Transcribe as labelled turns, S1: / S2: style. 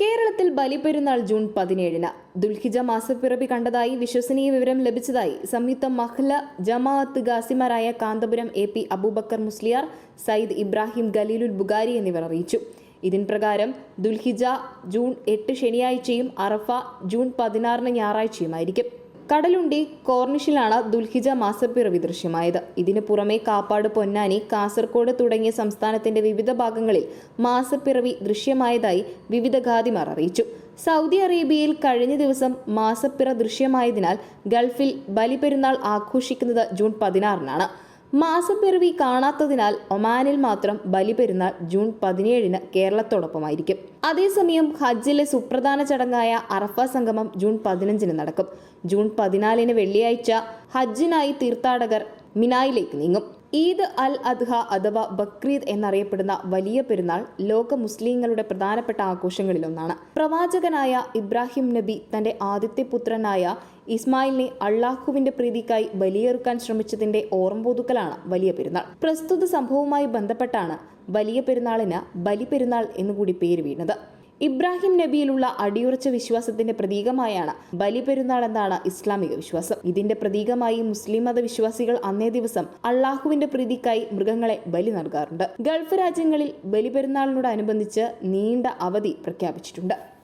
S1: കേരളത്തിൽ ബലിപെരുന്നാൾ ജൂൺ പതിനേഴിന്. ദുൽഹിജ മാസപ്പിറവി കണ്ടതായി വിശ്വസനീയ വിവരം ലഭിച്ചതായി സംയുക്ത മഹ്ല ജമാഅത്ത് ഗാസിമാരായ കാന്തപുരം എ പി അബൂബക്കർ മുസ്ലിയാർ സയ്യിദ് ഇബ്രാഹിം ഖലീലുൽ ബുഗാരി എന്നിവർ അറിയിച്ചു. ഇതിൻ പ്രകാരം ദുൽഹിജ ജൂൺ എട്ട് ശനിയാഴ്ചയും അറഫ ജൂൺ പതിനാറിന് ഞായറാഴ്ചയുമായിരിക്കും. കടലുണ്ടി കോർണിഷിലാണ് ദുൽഹിജ മാസപ്പിറവി ദൃശ്യമായത്. ഇതിനു പുറമെ കാപ്പാട് പൊന്നാനി കാസർകോട് തുടങ്ങിയ സംസ്ഥാനത്തിന്റെ വിവിധ ഭാഗങ്ങളിൽ മാസപ്പിറവി ദൃശ്യമായതായി വിവിധ ഖാദിമാർ അറിയിച്ചു. സൗദി അറേബ്യയിൽ കഴിഞ്ഞ ദിവസം മാസപ്പിറ ദൃശ്യമായതിനാൽ ഗൾഫിൽ ബലിപെരുന്നാൾ ആഘോഷിക്കുന്നത് ജൂൺ പതിനാറിനാണ്. മാസപ്പിറവി കാണാത്തതിനാൽ ഒമാനിൽ മാത്രം ബലിപെരുന്നാൾ ജൂൺ പതിനേഴിന് കേരളത്തോടൊപ്പമായിരിക്കും. അതേസമയം ഹജ്ജിലെ സുപ്രധാന ചടങ്ങായ അറഫ സംഗമം ജൂൺ പതിനഞ്ചിന് നടക്കും. ജൂൺ പതിനാലിന് വെള്ളിയാഴ്ച ഹജ്ജിനായി തീർത്ഥാടകർ മിനായിലേക്ക് നീങ്ങും. ഈദ് അൽ അദ്ഹ അഥവാ ബക്രീദ് എന്നറിയപ്പെടുന്ന വലിയ പെരുന്നാൾ ലോക മുസ്ലിങ്ങളുടെ പ്രധാനപ്പെട്ട ആഘോഷങ്ങളിലൊന്നാണ്. പ്രവാചകനായ ഇബ്രാഹിം നബി തന്റെ ആദ്യത്തെ പുത്രനായ ഇസ്മായിലിനെ അള്ളാഹുവിന്റെ പ്രീതിക്കായി ബലിയേർക്കാൻ ശ്രമിച്ചതിന്റെ ഓർമ്മപുതുക്കലാണ് വലിയ പെരുന്നാൾ. പ്രസ്തുത സംഭവവുമായി ബന്ധപ്പെട്ടാണ് വലിയ പെരുന്നാളിന് ബലിപെരുന്നാൾ എന്നുകൂടി പേര് വീണത്. ഇബ്രാഹിം നബിയിലുള്ള അടിയുറച്ച വിശ്വാസത്തിന്റെ പ്രതീകമായാണ് ബലിപെരുന്നാൾ എന്നാണ് ഇസ്ലാമിക വിശ്വാസം. ഇതിന്റെ പ്രതീകമായി മുസ്ലിം മത വിശ്വാസികൾ അന്നേ ദിവസം അള്ളാഹുവിന്റെ പ്രീതിക്കായി മൃഗങ്ങളെ ബലി നൽകാറുണ്ട്. ഗൾഫ് രാജ്യങ്ങളിൽ ബലിപെരുന്നാളിനോടനുബന്ധിച്ച് നീണ്ട അവധി പ്രഖ്യാപിച്ചിട്ടുണ്ട്.